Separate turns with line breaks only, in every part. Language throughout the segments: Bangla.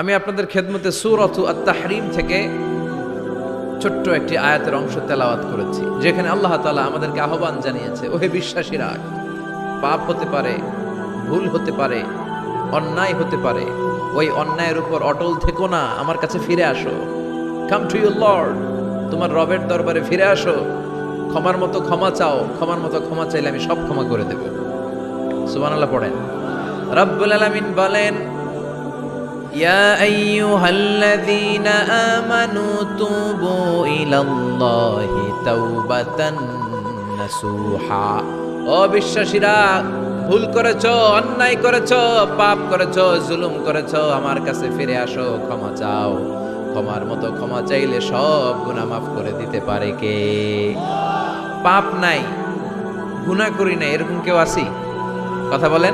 আমি আপনাদের খেদমতে সুরথ আত্মাহরিম থেকে ছোট্ট একটি আয়াতের অংশ তেলাওয়াত করেছি, যেখানে আল্লাহ তাআলা আমাদেরকে আহ্বান জানিয়েছে, ওহে বিশ্বাসীরা, পাপ হতে পারে, ভুল হতে পারে, অন্যায় হতে পারে, ওই অন্যায়ের উপর অটল থেকো না, আমার কাছে ফিরে আসো। কাম টু ইউ লর্ড তোমার রবের দরবারে ফিরে আসো। ক্ষমার মতো ক্ষমা চাও, ক্ষমার মতো ক্ষমা চাইলে আমি সব ক্ষমা করে দেব। সুবহানাল্লাহ পড়েন। রব্বুল আলামিন বলেন يا أيها الذين آمنوا توبوا إلى الله توبة نصوحا ও বিশ্বাসীরা ভুল করেছো অন্যায় করেছো পাপ করেছো জুলুম করেছো আমার কাছে ফিরে আসো ক্ষমা চাও ক্ষমার মতো ক্ষমা চাইলে সব গুনাহ মাফ করে দিতে পারে কে পাপ নাই গুনাহ করি না এরকম কেউ আছি কথা বলেন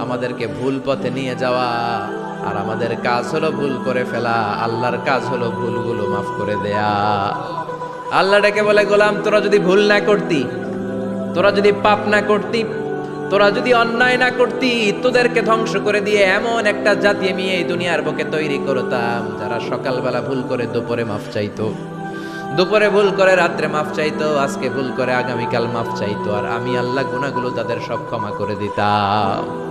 আমাদেরকে ভুল পথে নিয়ে যাওয়া। আর আমাদের কাজ হলো ভুল করে ফেলা। আল্লাহর কাজ হলো ভুলগুলো মাফ করে দেয়া। আল্লাহ ডেকে বলে, গোলাম, তোরা যদি ভুল না করতি, তোরা যদি পাপ না করতি, তোরা যদি অন্যায় না করতি, তোদেরকে ধ্বংস করে দিয়ে এমন একটা জাতি আমি এই দুনিয়ার বুকে তৈরি করতাম, যারা সকালবেলা ভুল করে দুপুরে মাফ চাইতো। দুপুরে ভুল করে রাত্রে মাফ চাইতো, আজকে ভুল করে আগামীকাল মাফ চাইতো। আর আমি আল্লাহ গুনাহগুলো তাদের সব ক্ষমা করে দিতাম।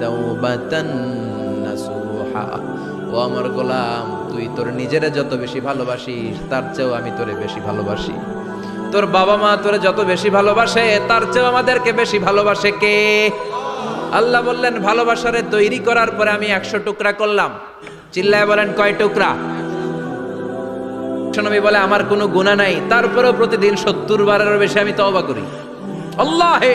তাওবাতান নাসুহা। ও আমার গোলাম, তুই তোর নিজেরে যত বেশি ভালোবাসিস, তার চেয়েও আমি তোরে বেশি ভালোবাসি। তোর বাবা মা তোরে যত বেশি ভালোবাসে, তার চেয়েও আমাদেরকে বেশি ভালোবাসে কে? আল্লাহ বললেন, ভালোবাসারে তৈরি করার পরে আমি একশো টুকরা করলাম। চিল্লায় বলেন, কয় টুকরা? নবী বলে, আমার কোনো গুণা নাই। তারপরেও প্রতিদিন সত্তর বারেরও বেশি আমি তওবা করি। আল্লাহ! হে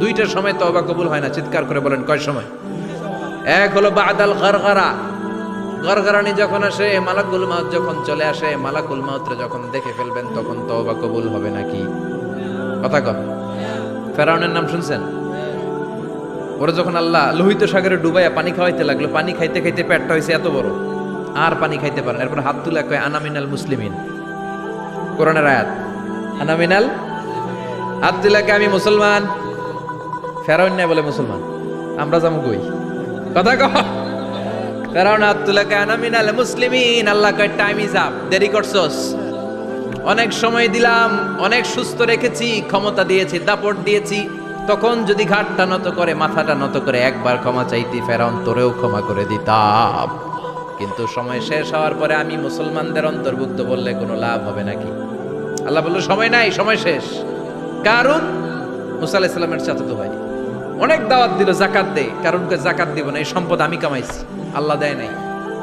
দুইটার সময় তবা কবুল হয় না, চিৎকার করে বলেন, কয় সময়? এক হলো বাদাল গরগরা। গরগরানি যখন আসে, মালাকুল মাউত যখন চলে আসে, মালাকুল মাউতরে যখন দেখে ফেলবেন, তখন তওবা কবুল হবে নাকি? কথা কন। ফেরাউনের নাম শুনছেন? ওরা যখন আল্লাহ লোহিত সাগরে ডুবাইয়া পানি খাওয়াইতে লাগল, পানি খাইতে খাইতে পেটটা হয়েছে এত বড়, আর পানি খাইতে পারেন এরপর হাত তুলে কয় আনামিনাল মুসলিমিন। কোরআনের আয়াত আনামিনাল হাত তুলে আমি মুসলমান। ফেরাউন নাই বলে মুসলমান। আমরা যাব কই? কথা কহ ফেরাউন তুলে কয় আনামিনাল মুসলিমিন, আল্লাহ কয় টাইম ইজ আপ দেরি করছস। অনেক সময় দিলাম, অনেক সুস্থ রেখেছি, ক্ষমতা দিয়েছি, দাপট দিয়েছি। তখন যদি ঘাটটা নত করে, মাথাটা নত করে, একবার ক্ষমা চাইতি ফেরাউন, তোরেও ক্ষমা করে দিতাম। কিন্তু সময় শেষ হওয়ার পরে আমি মুসলমানদের অন্তর্ভুক্ত বললে কোনো লাভ হবে নাকি? আল্লাহ বলল, সময় নাই, সময় শেষ। কারণ মুসা আলাইসাল্লামের চাচাতো ভাই। অনেক দাওয়াত দিল, জাকাত দে কারণ জাকাত দিব না, এই সম্পদ আমি কামাইছি। আল্লাহ দেয় নাই।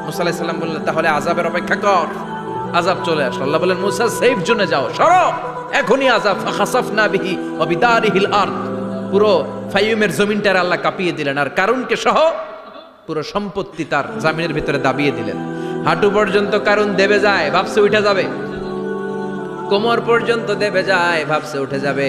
মুসা আলাইসাল্লাম বললেন, তাহলে আজাবের অপেক্ষা কর। আজাব চলে আসলো। আল্লাহ বলেন মুসা সেফ জোনে যাও, সরো। এখনই আজাব ফাখাসাফ না বিহি অবিদারিহিল আরদ। পুরো ফাইয়ুমের জমিনটার আল্লাহ কাঁপিয়ে দিলেন। আর কারুনকে সহ পুরো সম্পত্তি তার জামিনের ভিতরে দাবিয়ে দিলেন। হাঁটু পর্যন্ত কারণ দেবে যায়, ভাবছে উঠে যাবে। কোমর পর্যন্ত দেবে যায়, ভাবছে উঠে যাবে।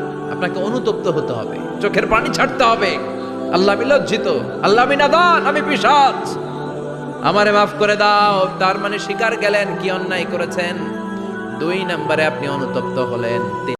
আপনাকে অনুতপ্ত হতে হবে, চোখের পানি ছাড়তে হবে। আল্লাহ আমি লজ্জিত, আল্লাহ আমি নাদান, আমি পিসাজ আমারে মাফ করে দাও, তার মানে শিকার গেলেন, কি অন্যায় করেছেন? দুই নম্বরে আপনি অনুতপ্ত হলেন